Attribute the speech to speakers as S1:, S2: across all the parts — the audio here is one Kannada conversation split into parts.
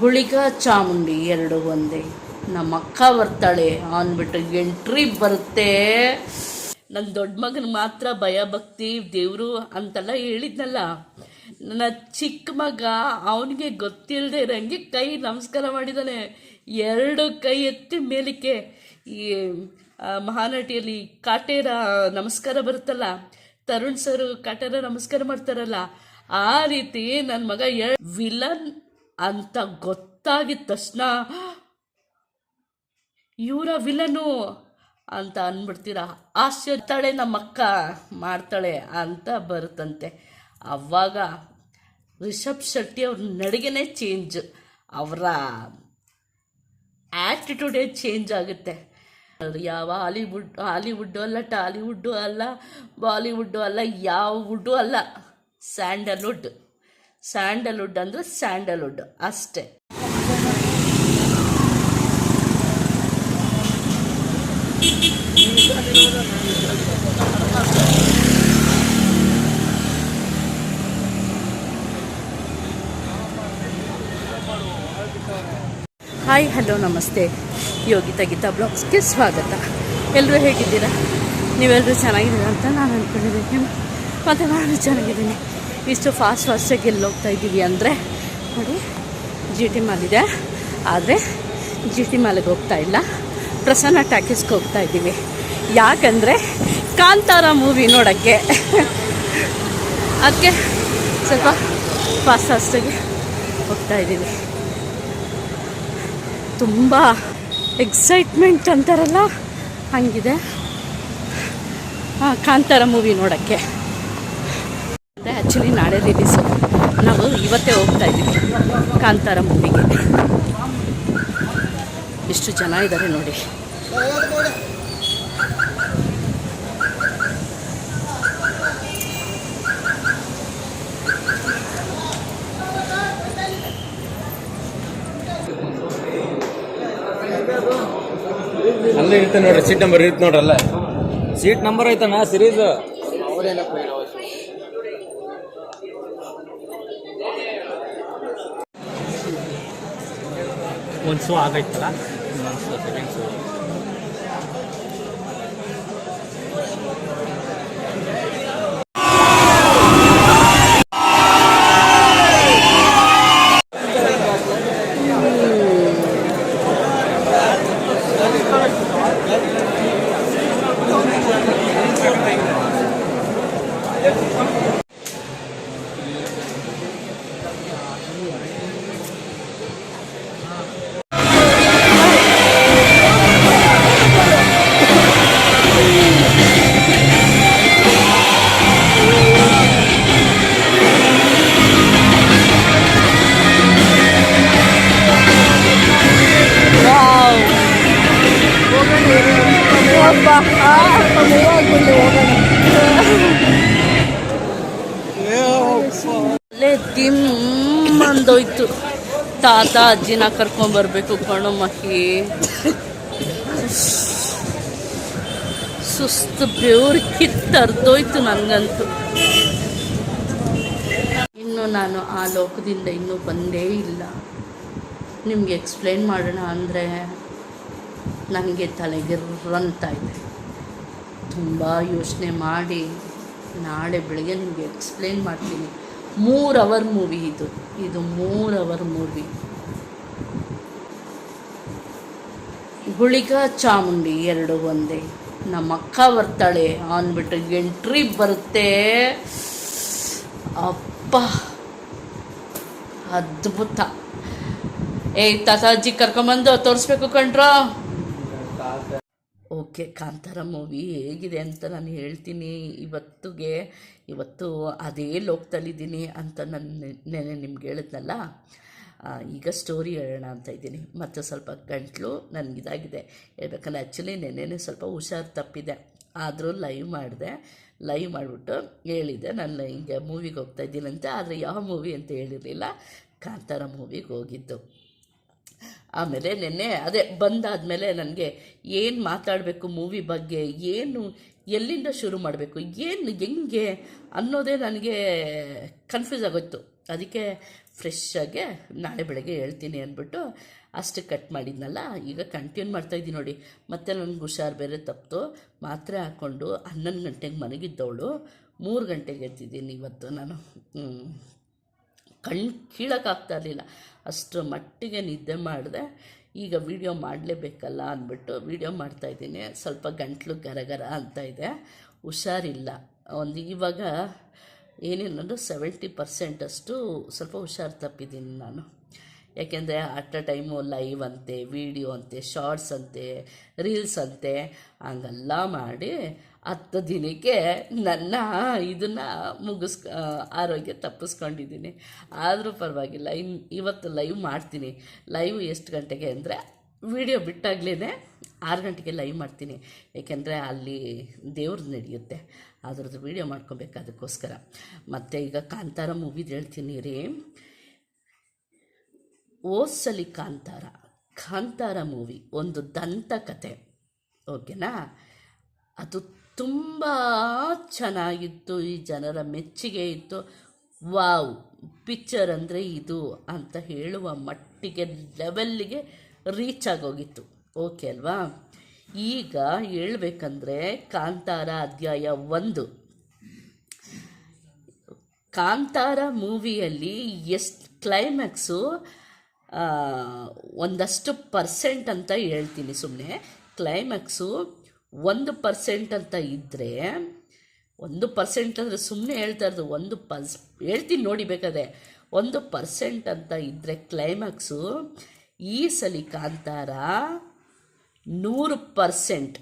S1: ಗುಳಿಗ ಚಾಮುಂಡಿ ಎರಡು ಒಂದೇ. ನಮ್ಮ ಅಕ್ಕ ಬರ್ತಾಳೆ ಅಂದ್ಬಿಟ್ಟು ಎಂಟ್ರಿ ಬರುತ್ತೆ. ನನ್ನ ದೊಡ್ಡ ಮಗನ ಮಾತ್ರ ಭಯ ಭಕ್ತಿ, ದೇವರು ಅಂತೆಲ್ಲ ಹೇಳಿದ್ನಲ್ಲ. ನನ್ನ ಚಿಕ್ಕ ಮಗ ಅವನಿಗೆ ಗೊತ್ತಿಲ್ಲದೆ ಇರೋಂಗೆ ಕೈ ನಮಸ್ಕಾರ ಮಾಡಿದ್ದಾನೆ ಎರಡು ಕೈ ಎತ್ತಿ ಮೇಲಕ್ಕೆ ಈ ಮಹಾನಟಿಯಲ್ಲಿ ಕಾಟೇರ ನಮಸ್ಕಾರ ಬರುತ್ತಲ್ಲ, ತರುಣ್ ಸರು ಕಾಟೇರ ನಮಸ್ಕಾರ ಮಾಡ್ತಾರಲ್ಲ, ಆ ರೀತಿ ನನ್ನ ಮಗ ವಿಲನ್ ಅಂತ ಗೊತ್ತಾಗಿದ ತಕ್ಷಣ, ಇವರ ವಿಲನು ಅಂತ ಅಂದ್ಬಿಡ್ತೀರ ಆಶ್ಚರ್ತಾಳೆ ನಮ್ಮ ಅಕ್ಕ ಮಾಡ್ತಾಳೆ ಅಂತ ಬರುತ್ತಂತೆ. ಅವಾಗ ರಿಷಬ್ ಶೆಟ್ಟಿ ಅವ್ರ ನಡಿಗೆನೇ ಚೇಂಜ್ ಅವರ ಆ್ಯಟಿಟ್ಯೂಡೇ ಚೇಂಜ್ ಆಗುತ್ತೆ. ಯಾವ ಹಾಲಿವುಡ್ ಹಾಲಿವುಡ್ಡು ಅಲ್ಲ ಟಾಲಿವುಡ್ಡು ಅಲ್ಲ ಬಾಲಿವುಡ್ಡು ಅಲ್ಲ ಯಾವ ವುಡ್ಡು ಅಲ್ಲ, ಸ್ಯಾಂಡಲ್ವುಡ್. ಸ್ಯಾಂಡಲ್ವುಡ್ ಅಂದರೆ ಸ್ಯಾಂಡಲ್ವುಡ್, ಅಷ್ಟೇ. ಹಾಯ್, ಹಲೋ, ನಮಸ್ತೆ. ಯೋಗಿತಾ ಗೀತಾ ಬ್ಲಾಗ್ಸ್ಗೆ ಸ್ವಾಗತ. ಎಲ್ಲರೂ ಹೇಗಿದ್ದೀರಾ? ನೀವೆಲ್ಲರೂ ಚೆನ್ನಾಗಿದ್ದೀರಾ ಅಂತ ನಾನು ಅಂದ್ಕೊಂಡಿದ್ದೀನಿ. ಮತ್ತು ನಾನು ಚೆನ್ನಾಗಿದ್ದೀನಿ. ಇಷ್ಟು ಫಾಸ್ಟ್ ಫಾಸ್ಟಾಗಿ ಎಲ್ಲಿ ಹೋಗ್ತಾ ಇದ್ದೀವಿ ಅಂದರೆ ನೋಡಿ ಜಿ ಟಿ ಮಾಲ್ ಇದೆ. ಆದರೆ ಜಿ ಟಿ ಮಾಲಿಗೆ ಹೋಗ್ತಾ ಇಲ್ಲ. ಪ್ರಸನ್ನ ಟ್ಯಾಕೀಸ್ಗೆ ಹೋಗ್ತಾ ಇದ್ದೀವಿ. ಯಾಕಂದರೆ ಕಾಂತಾರ ಮೂವಿ ನೋಡೋಕ್ಕೆ. ಅದಕ್ಕೆ ಸ್ವಲ್ಪ ಫಾಸ್ಟ್ ಫಾಸ್ಟಾಗಿ ಹೋಗ್ತಾ ಇದ್ದೀವಿ. ತುಂಬ ಎಕ್ಸೈಟ್ಮೆಂಟ್ ಅಂತಾರಲ್ಲ, ಹಂಗಿದೆ. ಕಾಂತಾರ ಮೂವಿ ನೋಡೋಕ್ಕೆ. ಆ್ಯಕ್ಚುಲಿ ನಾಳೆ ರಿಲೀಸು ನಾವು ಇವತ್ತೇ ಹೋಗ್ತಾ ಇದ್ದೀವಿ ಕಾಂತಾರ ಮೂವಿಗೆ ಎಷ್ಟು ಜನ ಇದ್ದಾರೆ ನೋಡಿ.
S2: ಅಲ್ಲೇ ಇರುತ್ತೆ ನೋಡ್ರಿ ಸೀಟ್ ನಂಬರ್ ಇರುತ್ತೆ ನೋಡ್ರಲ್ಲ.
S3: ಸೀಟ್ ನಂಬರ್ ಐತಣ್ಣ ಸಿರೀಸ್
S4: ಒಂದು ಶೋ ಆಗೈತಲ್ಲ
S1: ಅಲ್ಲೇ ಅಂದೋಯ್ತು ತಾತ, ಅಜ್ಜಿನ ಕರ್ಕೊಂಬರ್ಬೇಕು ಕಣೋ ಮಹಿ. ಸುಸ್ತು ಬೆವ್ರು ಕಿತ್ತರ್ದೋಯ್ತು ನನಗಂತೂ ಇನ್ನು ನಾನು ಆ ಲೋಕದಿಂದ ಇನ್ನೂ ಬಂದೇ ಇಲ್ಲ. ನಿಮಗೆ ಎಕ್ಸ್ಪ್ಲೇನ್ ಮಾಡೋಣ ಅಂದರೆ ನನಗೆ ತಲೆಗಿರ್ರಂತ ಇದೆ ತುಂಬ ಯೋಚನೆ ಮಾಡಿ ನಾಳೆ ಬೆಳಗ್ಗೆ ನಿಮಗೆ ಎಕ್ಸ್ಪ್ಲೇನ್ ಮಾಡ್ತೀನಿ. ಮೂರು ಅವರ್ ಮೂವಿ ಇದು. ಇದು ಮೂರು ಅವರ್ ಮೂವಿ. ಗುಳಿಗ ಚಾಮುಂಡಿ ಎರಡು ಒಂದೇ. ನಮ್ಮ ಅಕ್ಕ ಬರ್ತಾಳೆ ಅಂದ್ಬಿಟ್ಟು ಎಂಟ್ರಿ ಬರುತ್ತೆ. ಅಪ್ಪ, ಅದ್ಭುತ. ಏ, ತಾತಾಜಿ ಕರ್ಕೊಂಬಂದು ತೋರಿಸ್ಬೇಕು ಕಣ್ರ. ಓಕೆ, ಕಾಂತಾರ ಮೂವಿ ಹೇಗಿದೆ ಅಂತ ನಾನು ಹೇಳ್ತೀನಿ. ಇವತ್ತಿಗೆ ಇವತ್ತು ಅದೇ ಲೋಕದಲ್ಲಿದ್ದೀನಿ ಅಂತ ನನ್ನ ನೆನೆ ನಿಮ್ಗೆ ಹೇಳಿದ್ನಲ್ಲ ಈಗ ಸ್ಟೋರಿ ಹೇಳೋಣ ಅಂತ ಇದ್ದೀನಿ. ಮತ್ತು ಸ್ವಲ್ಪ ಗಂಟ್ಲು ನನಗಿದಾಗಿದೆ ಹೇಳ್ಬೇಕಂದ್ರೆ ಆ್ಯಕ್ಚುಲಿ ನೆನೆನೇ ಸ್ವಲ್ಪ ಹುಷಾರು ತಪ್ಪಿದೆ. ಆದರೂ ಲೈವ್ ಮಾಡಿದೆ. ಲೈವ್ ಮಾಡಿಬಿಟ್ಟು ಹೇಳಿದೆ, ನಾನು ಹಿಂಗೆ ಮೂವಿಗೆ ಹೋಗ್ತಾ ಇದ್ದೀನಂತೆ, ಆದರೆ ಯಾವ ಮೂವಿ ಅಂತ ಹೇಳಿರಲಿಲ್ಲ. ಕಾಂತಾರ ಮೂವಿಗೆ ಹೋಗಿದ್ದು. ಆಮೇಲೆ ನೆನ್ನೆ, ಅದೇ ಬಂದಾದಮೇಲೆ ನನಗೆ ಏನು ಮಾತಾಡಬೇಕು ಮೂವಿ ಬಗ್ಗೆ, ಏನು ಎಲ್ಲಿಂದ ಶುರು ಮಾಡಬೇಕು? ಏನು, ಹೆಂಗೆ ಅನ್ನೋದೇ ನನಗೆ ಕನ್ಫ್ಯೂಸ್ ಆಗೋಯ್ತು. ಅದಕ್ಕೆ ಫ್ರೆಶ್ಶಾಗೆ ನಾಳೆ ಬೆಳಗ್ಗೆ ಹೇಳ್ತೀನಿ ಅಂದ್ಬಿಟ್ಟು ಅಷ್ಟು ಕಟ್ ಮಾಡಿದ್ನಲ್ಲ, ಈಗ ಕಂಟಿನ್ಯೂ ಮಾಡ್ತಾಯಿದ್ದೀನಿ ನೋಡಿ. ಮತ್ತೆ ನನಗೆ ಹುಷಾರು ಬೇರೆ ತಪ್ಪಿತು ಮಾತ್ರೆ ಹಾಕ್ಕೊಂಡು ಹನ್ನೊಂದು ಗಂಟೆಗೆ ಮನೆಗಿದ್ದವಳು ಮೂರು ಗಂಟೆಗೆ ಎದ್ದಿದ್ದೀನಿ ಇವತ್ತು ನಾನು. ಕಣ್ ಕಣ್ಣು ಕೀಳೋಕ್ಕಾಗ್ತಾ ಇರಲಿಲ್ಲ. ಅಷ್ಟು ಮಟ್ಟಿಗೆ ನಿದ್ದೆ ಮಾಡಿದೆ. ಈಗ ವಿಡಿಯೋ ಮಾಡಲೇಬೇಕಲ್ಲ ಅಂದ್ಬಿಟ್ಟು ವಿಡಿಯೋ ಮಾಡ್ತಾಯಿದ್ದೀನಿ ಸ್ವಲ್ಪ ಗಂಟ್ಲು ಗರಗರ ಅಂತ ಇದೆ. ಹುಷಾರಿಲ್ಲ. ಒಂದು ಇವಾಗ ಏನೇನಂದ್ರೆ ಸೆವೆಂಟಿ ಪರ್ಸೆಂಟಷ್ಟು ಸ್ವಲ್ಪ ಹುಷಾರು ತಪ್ಪಿದ್ದೀನಿ ನಾನು. ಯಾಕೆಂದರೆ ಅಟ್ ಅ ಟೈಮು ಲೈವ್ ಅಂತೆ, ವಿಡಿಯೋ ಅಂತೆ, ಶಾರ್ಟ್ಸ್ ಅಂತೆ, ರೀಲ್ಸ್ ಅಂತೆ, ಹಂಗೆಲ್ಲ ಮಾಡಿ ಹತ್ತು ದಿನಕ್ಕೆ ನನ್ನ ಇದನ್ನು ಮುಗಿಸ್ ಆರೋಗ್ಯ ತಪ್ಪಿಸ್ಕೊಂಡಿದ್ದೀನಿ. ಆದರೂ ಪರವಾಗಿಲ್ಲ ಇನ್ನು ಇವತ್ತು ಲೈವ್ ಮಾಡ್ತೀನಿ. ಲೈವ್ ಎಷ್ಟು ಗಂಟೆಗೆ ಅಂದರೆ ವಿಡಿಯೋ ಬಿಟ್ಟಾಗಲೇ ಆರು ಗಂಟೆಗೆ ಲೈವ್ ಮಾಡ್ತೀನಿ. ಏಕೆಂದರೆ ಅಲ್ಲಿ ದೇವ್ರದ್ದು ನಡೆಯುತ್ತೆ. ಅದ್ರದ್ದು ವೀಡಿಯೋ ಮಾಡ್ಕೊಬೇಕು ಅದಕ್ಕೋಸ್ಕರ. ಮತ್ತು ಈಗ ಕಾಂತಾರ ಮೂವಿದು ಹೇಳ್ತೀನಿ ರೀ. ಓಸಲಿ ಕಾಂತಾರ. ಕಾಂತಾರ ಮೂವಿ ಒಂದು ದಂತ ದಂತಕತೆ ಓಕೆನಾ ಅದು ತುಂಬ ಚೆನ್ನಾಗಿತ್ತು, ಈ ಜನರ ಮೆಚ್ಚುಗೆ ಇತ್ತು. ವಾವ್, ಪಿಕ್ಚರ್ ಅಂದರೆ ಇದು ಅಂತ ಹೇಳುವ ಮಟ್ಟಿಗೆ ಲೆವೆಲ್ಲಿಗೆ ರೀಚ್ ಆಗೋಗಿತ್ತು. ಓಕೆ ಅಲ್ವಾ? ಈಗ ಹೇಳ್ಬೇಕಂದ್ರೆ ಕಾಂತಾರ ಅಧ್ಯಾಯ ಒಂದು. ಕಾಂತಾರ ಮೂವಿಯಲ್ಲಿ ಎಷ್ಟು ಕ್ಲೈಮ್ಯಾಕ್ಸು ಒಂದಷ್ಟು ಪರ್ಸೆಂಟ್ ಅಂತ ಹೇಳ್ತೀನಿ ಸುಮ್ಮನೆ ಕ್ಲೈಮ್ಯಾಕ್ಸು ಒಂದು ಪರ್ಸೆಂಟ್ ಅಂತ ಇದ್ದರೆ ಒಂದು ಪರ್ಸೆಂಟ್ ಅಂದರೆ ಸುಮ್ಮನೆ ಹೇಳ್ತಾ ಇರೋದು, ಒಂದು ಪರ್ಸ್ ಹೇಳ್ತೀನಿ ನೋಡಿ ಬೇಕಾದ್ರೆ. ಒಂದು ಪರ್ಸೆಂಟ್ ಅಂತ ಇದ್ದರೆ ಕ್ಲೈಮ್ಯಾಕ್ಸು ಈ ಸಲ ಕಾಂತಾರ ನೂರು ಪರ್ಸೆಂಟ್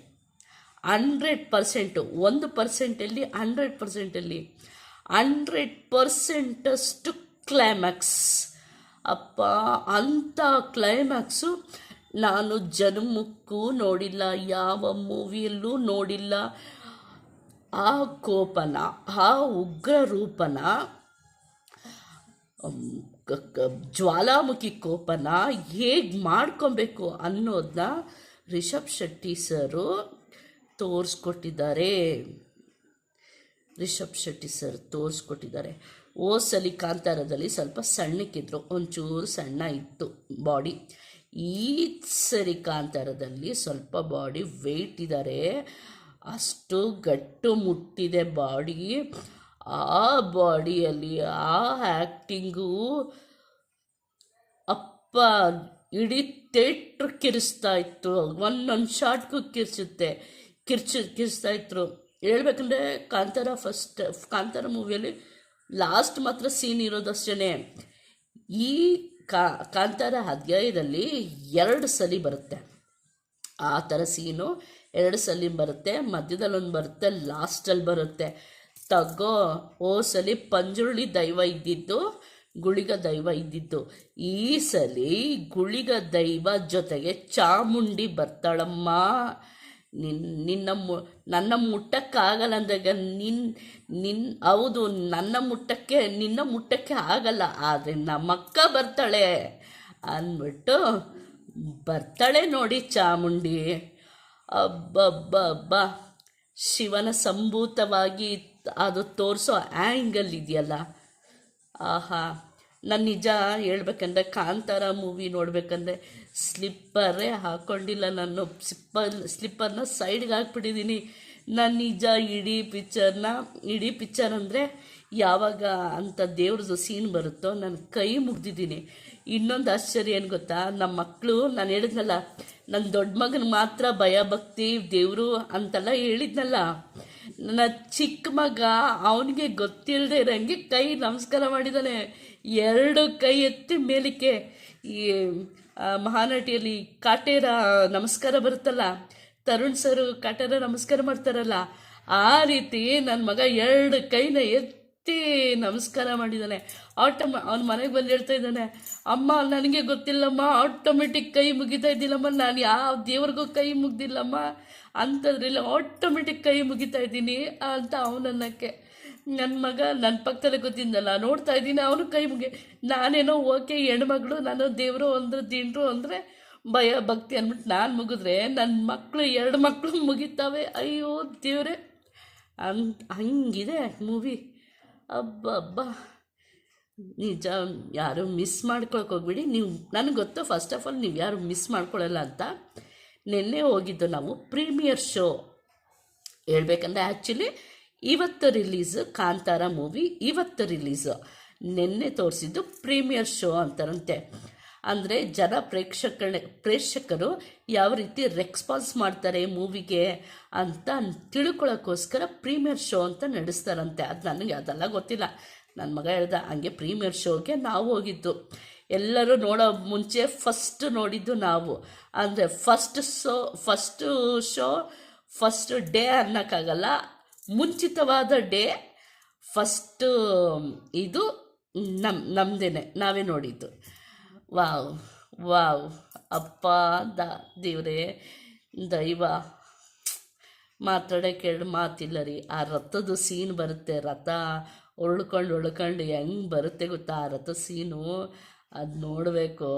S1: ಹಂಡ್ರೆಡ್ ಪರ್ಸೆಂಟು ಒಂದು ಪರ್ಸೆಂಟಲ್ಲಿ ಹಂಡ್ರೆಡ್ ಪರ್ಸೆಂಟಲ್ಲಿ ಹಂಡ್ರೆಡ್ ಪರ್ಸೆಂಟಷ್ಟು ಕ್ಲೈಮ್ಯಾಕ್ಸ್ ಅಪ್ಪ, ಅಂಥ ಕ್ಲೈಮ್ಯಾಕ್ಸು ನಾನು ಜನ್ಮಕ್ಕೂ ನೋಡಿಲ್ಲ, ಯಾವ ಮೂವಿಯಲ್ಲೂ ನೋಡಿಲ್ಲ. ಆ ಕೋಪನ, ಆ ಉಗ್ರ ರೂಪನ ಜ್ವಾಲಾಮುಖಿ ಕೋಪನ ಹೇಗೆ ಮಾಡ್ಕೊಬೇಕು ಅನ್ನೋದನ್ನ ರಿಷಬ್ ಶೆಟ್ಟಿ ಸರು ತೋರಿಸ್ಕೊಟ್ಟಿದ್ದಾರೆ. ರಿಷಬ್ ಶೆಟ್ಟಿ ಸರ್ ತೋರಿಸ್ಕೊಟ್ಟಿದ್ದಾರೆ. ಓ ಸಲಿ ಕಾಂತಾರದಲ್ಲಿ ಸ್ವಲ್ಪ ಸಣ್ಣಕ್ಕಿದ್ರು, ಒಂಚೂರು ಸಣ್ಣ ಇತ್ತು ಬಾಡಿ. ಈ ಸರಿ ಕಾಂತಾರದಲ್ಲಿ ಸ್ವಲ್ಪ ಬಾಡಿ ವೆಯ್ಟ್ ಇದ್ದಾರೆ ಅಷ್ಟು ಗಟ್ಟು ಮುಟ್ಟಿದೆ ಬಾಡಿ. ಆ ಬಾಡಿಯಲ್ಲಿ, ಆ ಆ್ಯಕ್ಟಿಂಗು ಅಪ್ಪ ಇಡೀ ಥೇಟ್ರ್ ಕಿರಿಸ್ತಾ ಇತ್ತು. ಒಂದೊಂದು ಶಾರ್ಟ್ಗೂ ಕಿರ್ಚುತ್ತೆ ಕಿರ್ಚು, ಕಿರಿಸ್ತಾ ಇದ್ರು. ಹೇಳ್ಬೇಕಂದ್ರೆ ಕಾಂತಾರ ಫಸ್ಟ್ ಕಾಂತಾರ ಮೂವಿಯಲ್ಲಿ ಲಾಸ್ಟ್ ಮಾತ್ರ ಸೀನ್ ಇರೋದಷ್ಟೇ ಈ ಕಾ, ಕಾಂತಾರ ಅಧ್ಯಾಯದಲ್ಲಿ ಎರಡು ಸಲ ಬರುತ್ತೆ. ಆ ಥರ ಸೀನು ಎರಡು ಸಲ ಬರುತ್ತೆ ಮಧ್ಯದಲ್ಲಿ ಒಂದು ಬರುತ್ತೆ, ಲಾಸ್ಟಲ್ಲಿ ಬರುತ್ತೆ. ತಗೋ, ಓ ಸಲಿ ಪಂಜುರುಳಿ ದೈವ ಇದ್ದಿದ್ದು, ಗುಳಿಗ ದೈವ ಇದ್ದಿದ್ದು. ಈ ಸಲಿ ಗುಳಿಗ ದೈವ ಜೊತೆಗೆ ಚಾಮುಂಡಿ ಬರ್ತಾಳಮ್ಮ. ನಿನ್, ನಿನ್ನ ಮು, ನನ್ನ ಮುಟ್ಟಕ್ಕಾಗಲ್ಲ ಅಂದಾಗ ನಿನ್ ನಿನ್, ಹೌದು, ನನ್ನ ಮುಟ್ಟಕ್ಕೆ, ನಿನ್ನ ಮುಟ್ಟಕ್ಕೆ ಆಗಲ್ಲ, ಆದರೆ ನಮ್ಮಕ್ಕ ಬರ್ತಾಳೆ ಅಂದ್ಬಿಟ್ಟು ಬರ್ತಾಳೆ ನೋಡಿ ಚಾಮುಂಡಿ. ಅಬ್ಬಬ್ಬಬ್ಬ, ಶಿವನ ಸಂಭೂತವಾಗಿ ಅದು ತೋರಿಸೋ ಆ್ಯಂಗಲ್ ಇದೆಯಲ್ಲ? ಆಹಾ. ನಾನು ನಿಜ ಹೇಳ್ಬೇಕಂದ್ರೆ ಕಾಂತಾರ ಮೂವಿ ನೋಡ್ಬೇಕಂದ್ರೆ ಸ್ಲಿಪ್ಪರೇ ಹಾಕ್ಕೊಂಡಿಲ್ಲ ನಾನು. ಸ್ಲಿಪ್ಪರ್ ಸ್ಲಿಪ್ಪರ್ನ ಸೈಡ್ಗೆ ಹಾಕ್ಬಿಟ್ಟಿದ್ದೀನಿ ನಾನು ನಿಜ ಇಡೀ ಪಿಕ್ಚರ್ನ ಇಡೀ ಪಿಕ್ಚರ್ ಅಂದರೆ ಯಾವಾಗ ಅಂತ ದೇವ್ರದ್ದು ಸೀನ್ ಬರುತ್ತೋ ನಾನು ಕೈ ಮುಗ್ದಿದ್ದೀನಿ. ಇನ್ನೊಂದು ಆಶ್ಚರ್ಯ ಏನು ಗೊತ್ತಾ? ನಮ್ಮ ಮಕ್ಕಳು ನಾನು ಹೇಳಿದ್ನಲ್ಲ ನನ್ನ ದೊಡ್ಡ ಮಗನ ಮಾತ್ರ ಭಯ ಭಕ್ತಿ ದೇವರು ಅಂತೆಲ್ಲ ಹೇಳಿದ್ನಲ್ಲ. ನನ್ನ ಚಿಕ್ಕ ಮಗ, ಅವನಿಗೆ ಗೊತ್ತಿಲ್ಲದೆ ಇರೋಂಗೆ ಕೈ ನಮಸ್ಕಾರ ಮಾಡಿದ್ದಾನೆ ಎರಡು ಕೈ ಎತ್ತಿ ಮೇಲಕ್ಕೆ ಈ ಮಹಾನಟಿಯಲ್ಲಿ ಕಾಟೇರ ನಮಸ್ಕಾರ ಬರುತ್ತಲ್ಲ, ತರುಣ್ ಸರು ಕಾಟೇರ ನಮಸ್ಕಾರ ಮಾಡ್ತಾರಲ್ಲ, ಆ ರೀತಿ ನನ್ನ ಮಗ ಎರಡು ಕೈನ ಎತ್ತಿ ನಮಸ್ಕಾರ ಮಾಡಿದ್ದಾನೆ ಆಟೋಮ, ಅವ್ನ ಮನೆಗೆ ಬಂದು ಹೇಳ್ತಾ ಇದ್ದಾನೆ, ಅಮ್ಮ, ನನಗೆ ಗೊತ್ತಿಲ್ಲಮ್ಮ ಆಟೋಮೆಟಿಕ್ ಕೈ ಮುಗಿತಾ ಇದ್ದಿಲ್ಲಮ್ಮ, ನಾನು ಯಾವ ದೇವ್ರಿಗೂ ಕೈ ಮುಗ್ದಿಲ್ಲಮ್ಮ ಅಂಥದ್ರಲ್ಲಿ ಆಟೋಮೆಟಿಕ್ ಕೈ ಮುಗಿತಾ ಇದ್ದೀನಿ ಅಂತ ಅವನನ್ನಕ್ಕೆ ನನ್ನ ಮಗ ನನ್ನ ಪಕ್ಕದಲ್ಲೇ ಗೊತ್ತಿದ್ದಲ್ಲ, ನೋಡ್ತಾ ಇದ್ದೀನಿ ಅವನು ಕೈ ಮುಗಿ. ನಾನೇನೋ ಓಕೆ, ಹೆಣ್ಮಗಳು, ನಾನು ದೇವರು ಅಂದ್ರೆ ದಿಂಡ್ರು ಅಂದರೆ ಭಯ, ಭಕ್ತಿ ಅಂದ್ಬಿಟ್ಟು ನಾನು ಮುಗಿದ್ರೆ ನನ್ನ ಮಕ್ಕಳು ಎರಡು ಮಕ್ಕಳು ಮುಗಿತಾವೆ. ಅಯ್ಯೋ ದೇವ್ರೆ. ಅಂತ ಹಂಗಿದೆ ಮೂವಿ. ಅಬ್ಬ ಅಬ್ಬ ನಿಜ, ಯಾರು ಮಿಸ್ ಮಾಡ್ಕೊಳಕ್ಕೆ ಹೋಗ್ಬಿಡಿ. ನೀವು, ನನಗೆ ಗೊತ್ತು ಫಸ್ಟ್ ಆಫ್ ಆಲ್ ನೀವು ಯಾರು ಮಿಸ್ ಮಾಡ್ಕೊಳ್ಳಲ್ಲ ಅಂತ. ನಿನ್ನೆ ಹೋಗಿದ್ದು ನಾವು ಪ್ರೀಮಿಯರ್ ಶೋ. ಹೇಳ್ಬೇಕಂದ್ರೆ ಆ್ಯಕ್ಚುಲಿ ಇವತ್ತು ರಿಲೀಸ್ ಕಾಂತಾರ ಮೂವಿ ಇವತ್ತು ರಿಲೀಸ್ ನಿನ್ನೆ ತೋರಿಸಿದ್ದು ಪ್ರೀಮಿಯರ್ ಶೋ ಅಂತಾರಂತೆ. ಅಂದರೆ ಜನ ಪ್ರೇಕ್ಷಕ ಪ್ರೇಕ್ಷಕರು ಯಾವ ರೀತಿ ರೆಸ್ಪಾನ್ಸ್ ಮಾಡ್ತಾರೆ ಮೂವಿಗೆ ಅಂತ ತಿಳ್ಕೊಳ್ಳೋಕ್ಕೋಸ್ಕರ ಪ್ರೀಮಿಯರ್ ಶೋ ಅಂತ ನಡೆಸ್ತಾರಂತೆ. ಅದು ನನಗೆ ಅದೆಲ್ಲ ಗೊತ್ತಿಲ್ಲ. ನನ್ನ ಮಗ ಹೇಳ್ದ, ಹಂಗೆ ಪ್ರೀಮಿಯರ್ ಶೋಗೆ ನಾವು ಹೋಗಿದ್ದು. ಎಲ್ಲರೂ ನೋಡೋ ಮುಂಚೆ ಫಸ್ಟ್ ನೋಡಿದ್ದು ನಾವು. ಅಂದರೆ first show first show first day ಅನ್ನೋಕ್ಕಾಗಲ್ಲ. ಮುಂಚಿತವಾದ ಡೇ ಫಸ್ಟ್ ಇದು ನಮ್ಮ ನಮ್ಮದೇನೆ ನಾವೇ ನೋಡಿದ್ದು. ವಾವ್ ವಾವ್, ಅಪ್ಪ, ದ, ದೇವ್ರೇ, ದೈವ. ಮಾತಾಡೋಕೆ ಎರಡು ಮಾತಿಲ್ಲ ರೀ. ಆ ರಥದ ಸೀನ್ ಬರುತ್ತೆ. ರಥ ಉಳ್ಕೊಂಡು ಉಳ್ಕೊಂಡು ಹೆಂಗೆ ಬರುತ್ತೆ ಗೊತ್ತಾ? ಆ ರಥ ಸೀನು ಅದು ನೋಡಬೇಕು.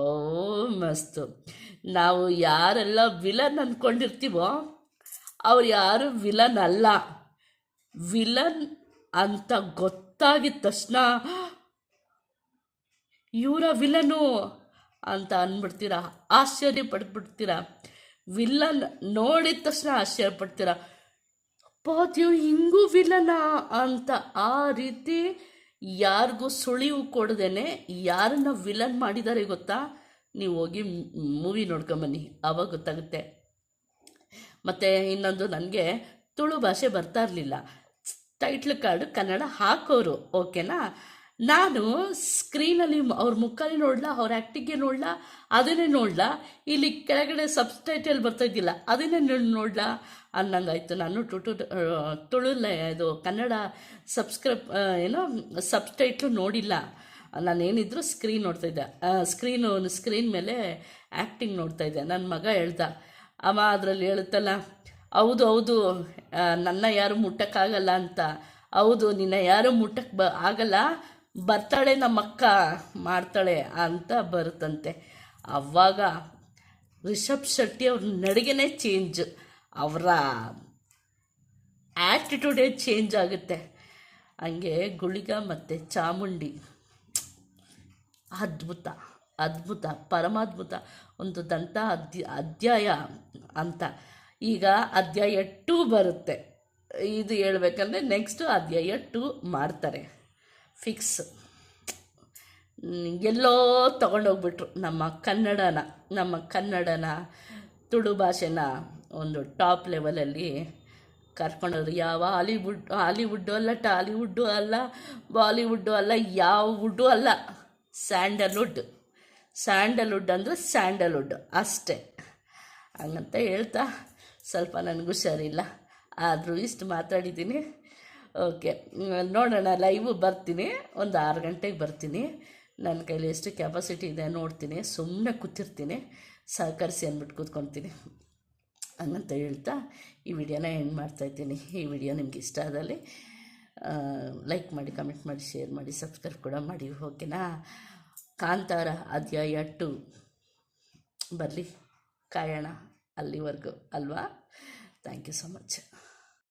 S1: ಮಸ್ತು. ನಾವು ಯಾರೆಲ್ಲ ವಿಲನ್ ಅಂದ್ಕೊಂಡಿರ್ತೀವೋ ಅವ್ರು ಯಾರು ವಿಲನ್ ಅಲ್ಲ. ವಿಲನ್ ಅಂತ ಗೊತ್ತಾಗಿದ ತಕ್ಷಣ, ಇವರ ವಿಲನು ಅಂತ ಅಂದ್ಬಿಡ್ತೀರ ಆಶ್ಚರ್ಯ ಪಡ್ಬಿಡ್ತೀರಾ. ವಿಲನ್ ನೋಡಿದ ತಕ್ಷಣ ಆಶ್ಚರ್ಯ ಪಡ್ತೀರ. ಪಾತಿಯು ಹಿಂಗೂ ವಿಲನ ಅಂತ ಆ ರೀತಿ ಯಾರಿಗೂ ಸುಳಿವು ಕೊಡ್ದೇನೆ ಯಾರನ್ನ ವಿಲನ್ ಮಾಡಿದ್ದಾರೆ ಗೊತ್ತಾ? ನೀವು ಹೋಗಿ ಮೂವಿ ನೋಡ್ಕೊಂಬನ್ನಿ ಅವಾಗ ಗೊತ್ತಾಗುತ್ತೆ. ಮತ್ತು ಇನ್ನೊಂದು, ನನಗೆ ತುಳು ಭಾಷೆ ಬರ್ತಾ ಇರಲಿಲ್ಲ. ಟೈಟ್ಲ್ ಕಾರ್ಡು ಕನ್ನಡ ಹಾಕೋರು ಓಕೆನಾ ನಾನು ಸ್ಕ್ರೀನಲ್ಲಿ ಅವ್ರ ಮುಖನೇ ನೋಡ್ಲಾ, ಅವ್ರ ಆ್ಯಕ್ಟಿಂಗೇ ನೋಡ್ಲಾ, ಅದನ್ನೇ ನೋಡ್ಲಾ. ಇಲ್ಲಿ ಕೆಳಗಡೆ ಸಬ್ಸ್ಟೈಟಲ್ ಬರ್ತಾ ಇದ್ದಿಲ್ಲ, ಅದನ್ನೇ ನೋಡ್ಲಾ? ಅನ್ನಂಗಾಯ್ತು. ನಾನು ಟುಟು ತುಳುಲ್ಲ ಇದು ಕನ್ನಡ ಸಬ್ಸ್ಕ್ರೈಬ್ ಏನೋ ಸಬ್ಸ್ಟೈಟ್ಲು ನೋಡಿಲ್ಲ. ನಾನೇನಿದ್ರು ಸ್ಕ್ರೀನ್ ನೋಡ್ತಾಯಿದ್ದೆ ಸ್ಕ್ರೀನು ಸ್ಕ್ರೀನ್ ಮೇಲೆ ಆ್ಯಕ್ಟಿಂಗ್ ನೋಡ್ತಾಯಿದ್ದೆ ನನ್ನ ಮಗ ಹೇಳ್ದ, ಅಮ್ಮ, ಅದರಲ್ಲಿ ಹೇಳುತ್ತಲ್ಲ ಹೌದು ಹೌದು. ನನ್ನ ಯಾರು ಮುಟ್ಟಕ್ಕಾಗಲ್ಲ ಅಂತ. ಹೌದು, ನಿನ್ನ ಯಾರು ಮುಟ್ಟಕ್ಕೆ ಬ ಆಗಲ್ಲ. ಬರ್ತಾಳೆ ನಮ್ಮಕ್ಕ, ಮಾಡ್ತಾಳೆ ಅಂತ ಬರುತ್ತಂತೆ. ಅವಾಗ ರಿಷಬ್ ಶೆಟ್ಟಿ ಅವ್ರ ನಡಿಗೆನೇ ಚೇಂಜ್ ಅವರ ಆ್ಯಟಿಟ್ಯೂಡೇ ಚೇಂಜ್ ಆಗುತ್ತೆ. ಹಂಗೆ ಗುಳಿಗ ಮತ್ತು ಚಾಮುಂಡಿ. ಅದ್ಭುತ ಅದ್ಭುತ, ಪರಮಾದ್ಭುತ. ಒಂದು ದಂತ ಅಧ್ಯ ಅಧ್ಯಾಯ ಅಂತ. ಈಗ ಅಧ್ಯಾಯ ಟೂ ಬರುತ್ತೆ. ಇದು ಹೇಳ್ಬೇಕಂದ್ರೆ ನೆಕ್ಸ್ಟು ಅಧ್ಯಾಯ ಟು ಮಾಡ್ತಾರೆ. ಫಿಕ್ಸ್ ಎಲ್ಲೋ ತಗೊಂಡೋಗ್ಬಿಟ್ರು. ನಮ್ಮ ಕನ್ನಡನ ನಮ್ಮ ಕನ್ನಡನ, ತುಳು ಭಾಷೆನ ಒಂದು ಟಾಪ್ ಲೆವೆಲಲ್ಲಿ ಕರ್ಕೊಂಡೋದ್ರು. ಯಾವ ಹಾಲಿವುಡ್, ಹಾಲಿವುಡ್ಡು ಅಲ್ಲ, ಟಾಲಿವುಡ್ಡು ಅಲ್ಲ, ಬಾಲಿವುಡ್ಡು ಅಲ್ಲ ಯಾವ ವುಡ್ಡು ಅಲ್ಲ. ಸ್ಯಾಂಡಲ್ವುಡ್. ಸ್ಯಾಂಡಲ್ವುಡ್ ಅಂದರೆ ಸ್ಯಾಂಡಲ್ವುಡ್ ಅಷ್ಟೇ. ಹಂಗಂತ ಹೇಳ್ತಾ ಸ್ವಲ್ಪ ನನಗೂ ಹುಷಾರಿಲ್ಲ ಆದರೂ ಇಷ್ಟು ಮಾತಾಡಿದ್ದೀನಿ. ಓಕೆ ನೋಡೋಣ ಲೈವು ಬರ್ತೀನಿ. ಒಂದು ಆರು ಗಂಟೆಗೆ ಬರ್ತೀನಿ. ನನ್ನ ಕೈಲಿ ಎಷ್ಟು ಕೆಪಾಸಿಟಿ ಇದೆ ನೋಡ್ತೀನಿ. ಸುಮ್ಮನೆ ಕೂತಿರ್ತೀನಿ. ಸಹಕರಿಸಿ ಅಂದ್ಬಿಟ್ಟು ಕೂತ್ಕೊತೀನಿ ಹಂಗಂತ ಹೇಳ್ತಾ ಈ ವಿಡಿಯೋನ ಎಂಡ್ ಮಾಡ್ತಾಯಿದ್ದೀನಿ ಈ ವಿಡಿಯೋ ನಿಮ್ಗೆ ಇಷ್ಟ ಆದಲ್ಲಿ ಲೈಕ್ ಮಾಡಿ ಕಮೆಂಟ್ ಮಾಡಿ ಶೇರ್ ಮಾಡಿ ಸಬ್ಸ್ಕ್ರೈಬ್ ಕೂಡ ಮಾಡಿ. ಓಕೆನಾ ಕಾಂತಾರ ಅಧ್ಯಾಯ ಟು ಬರಲಿ. ಕಾಯೋಣ. ಅಲ್ಲಿವರೆಗೂ. ಅಲ್ವಾ? Thank you so much